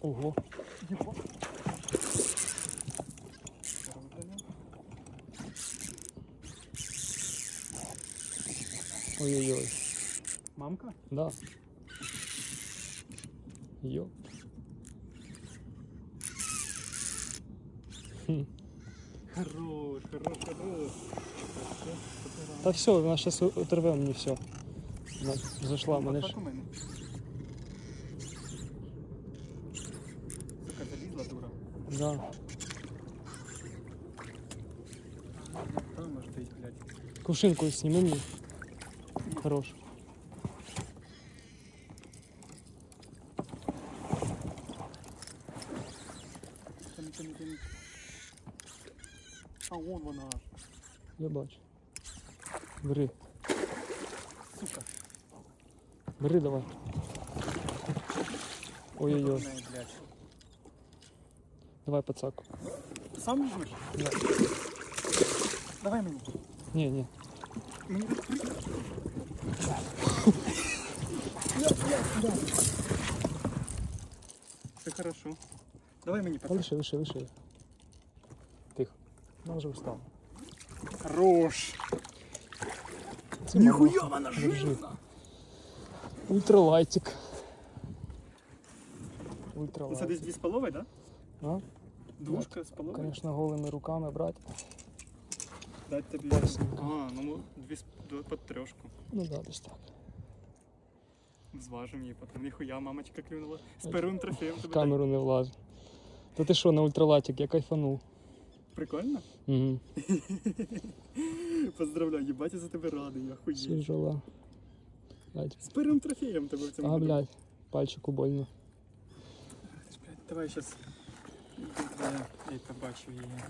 Ого. Ой-ой-ой. Мамка? Да. Йо. Хм. Хорош, хорош, хорош. Та все, вона зараз оторве мені все. Вона зайшла, мене ж. Да. Там може стоїть, блядь. Кувшинку сніми мені. Хорош. Тяни, тяни, тяни. А, вон вона аж. Я бачу. Бери, Сука. бери давай. Ой-ой-ой. Дурне, блядь. Давай пацаку. Сам візьмеш? Да. Давай мені. Ні, ні. Мені відкрити. Все хорошо. Давай мені Та пацан. лише, лише, лише. Тихо. Вона вже встала. Хорош. Це Ніхуя мама. вона Держи. жирна. Ультралайтик. Це десь дві з половою, да? А? Двушка з половою? Конечно, голими руками брати. Дать тобі. А, ну дві під трьошку. Ну да, десь так. Зважим її потім. Ніхуя, мамочка клюнула. З первим трофеєм В тебе. камеру не влазь. Та ти що, на ультралайтик, я кайфанув. Прикольно? Угу. Поздравляю, їбать, я за тебе радий, я хуєю. Свіжала. З первим трофеєм тебе в цьому. А, блядь, пальчику больно. Давай зараз. Я побачив її.